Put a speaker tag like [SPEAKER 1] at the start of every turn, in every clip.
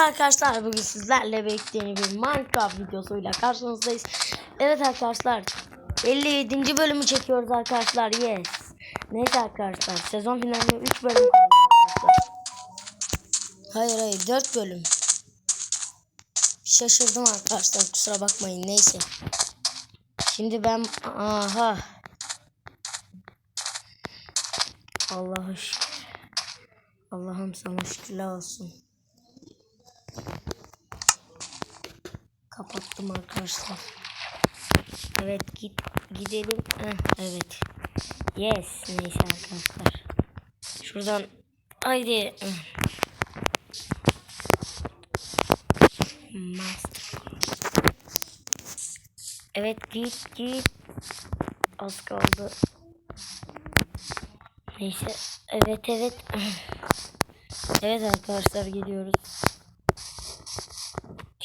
[SPEAKER 1] Merhaba arkadaşlar bugün sizlerle beklediğim bir Minecraft videosuyla karşınızdayız. Evet arkadaşlar 57. bölümü çekiyoruz arkadaşlar yes. Neyse arkadaşlar sezon finaline 3 bölüm kaldı arkadaşlar. Hayır hayır 4 bölüm. Şaşırdım arkadaşlar kusura bakmayın neyse. Şimdi ben aha. Allah'a şükür. Allah'ım sana şükürler olsun. Kapattım arkadaşlar. Evet git gidelim. Heh, evet. Yes neyse arkadaşlar. Şuradan haydi. Master. Evet git git. Az kaldı. Neyse. Evet evet. Evet arkadaşlar gidiyoruz.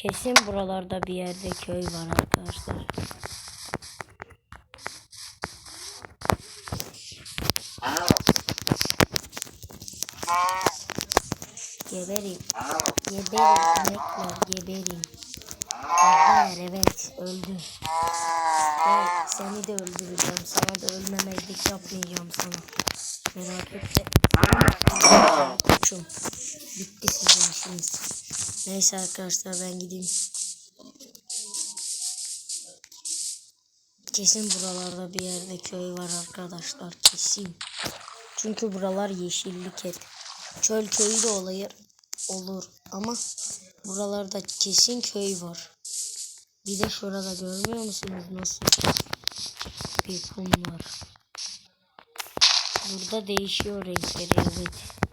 [SPEAKER 1] Kesin buralarda bir yerde köy var arkadaşlar. Geberin. Geberin inekler geberin. Geber evet öldü. Evet seni de öldüreceğim. Sana da ölmemezlik yapmayacağım sana. Merak etme. Bitti sizin işiniz. Neyse arkadaşlar ben gideyim. Kesin buralarda bir yerde köy var arkadaşlar kesin. Çünkü buralar yeşillik hep. Çöl köyü de olayır, olur ama buralarda kesin köy var. Bir de şurada görmüyor musunuz nasıl bir kum var. Burada değişiyor renkleri evet.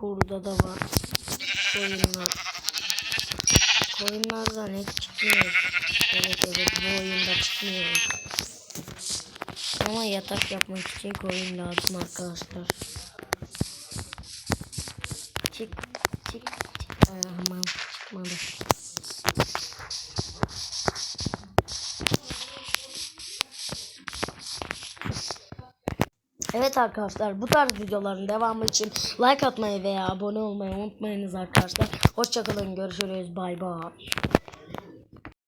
[SPEAKER 1] Burada da var koyunlar. Koyunlardan et çıkmıyor. Evet evet bu oyunda çıkmıyor. Ama yatak yapmak için koyun lazım arkadaşlar. Çık çık çık. Aman çıkmadı. Evet arkadaşlar bu tarz videoların devamı için like atmayı veya abone olmayı unutmayınız arkadaşlar. Hoşçakalın görüşürüz bay bay.